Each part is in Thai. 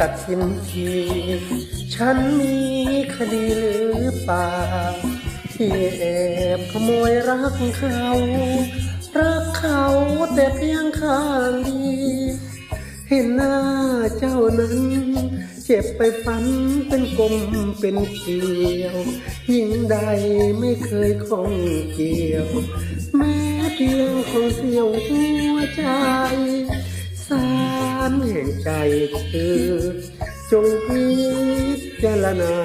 ตัดสินที ฉันมีคดีหรือเปล่าที่แอบขโมยรักเขารักเขาแต่เพียงข้างเดียวเห็นหน้าเจ้านั้น เจ็บไปฝันเป็นกลมเป็นเกลียว ยิ่งใดไม่เคยคงเกี่ยว แม้เพียงของเสียวหัวใจารแห่งใจเธอจงพิจารณา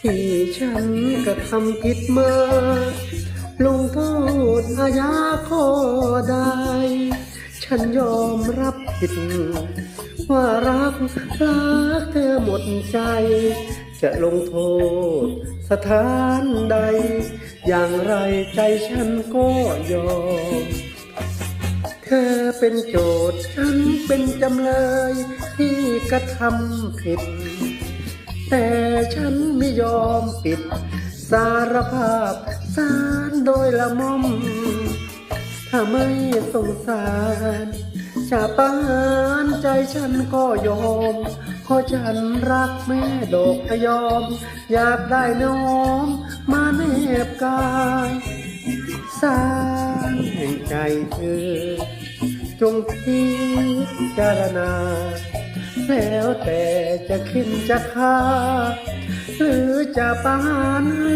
ที่ฉันกระทำผิดมาลงโทษอาญาข้อใดฉันยอมรับผิด ว่ารักรักเธอหมดใจ จะลงโทษสถานใด อย่างไรใจฉันก็ยอม เธอเป็นโจทย์ฉันเป็นจำเลยที่กระทำผิด แต่ฉันไม่ยอมปิด สารภาพสารโดยละม่อม ถ้าไม่สงสารจะประหารใจฉันก็ยอมเพราะฉันรักแม่ดอกพยอม อยากได้น้อมมาแนบกาย สารแห่งใจเธอ จงพิจารณา แล้วแต่จะขึ้นจะฆ่า หรือจะปาหารให้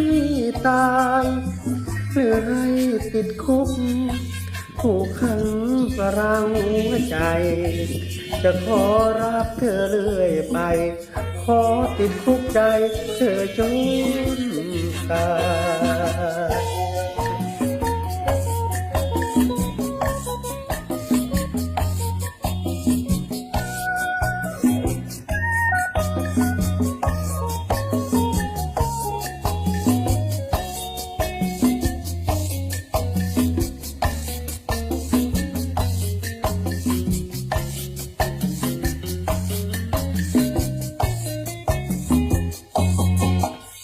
ตาย หรือให้ติดคุกผูกขังสรางหัวใจ จะขอรักเธอเรื่อยไป ขอติดคุกใจ เธอจนตาย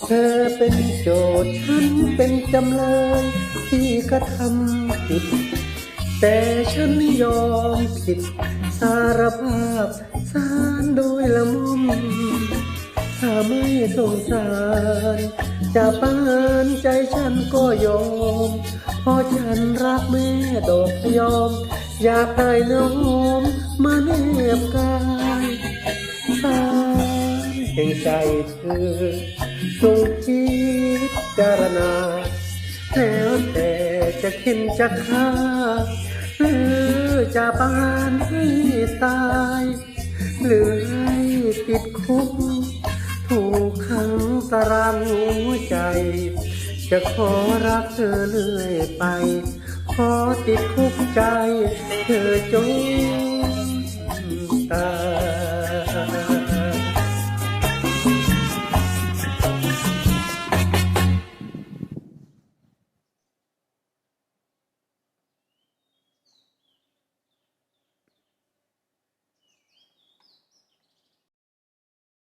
เธอเป็นโจทย์ฉันเป็นจำเลยที่กระทำผิด แต่ฉันยอมผิด สารภาพสารโดยละมุมถ้าไม่สงสาร จะปานใจฉันก็ยอม เพราะฉันรักแม่ดอกยอม อยากได้น้อมมาแนบกายสาร แห่งใจเธอจงคิจารณา แล้วแต่จะขึ้นจะฆ่าหรือจะปานให้ตายหรือให้ติดคุก ถูกขังตารางหัวใจ จะขอรักเธอเรื่อยไป ขอติดคุกใจ เธอจง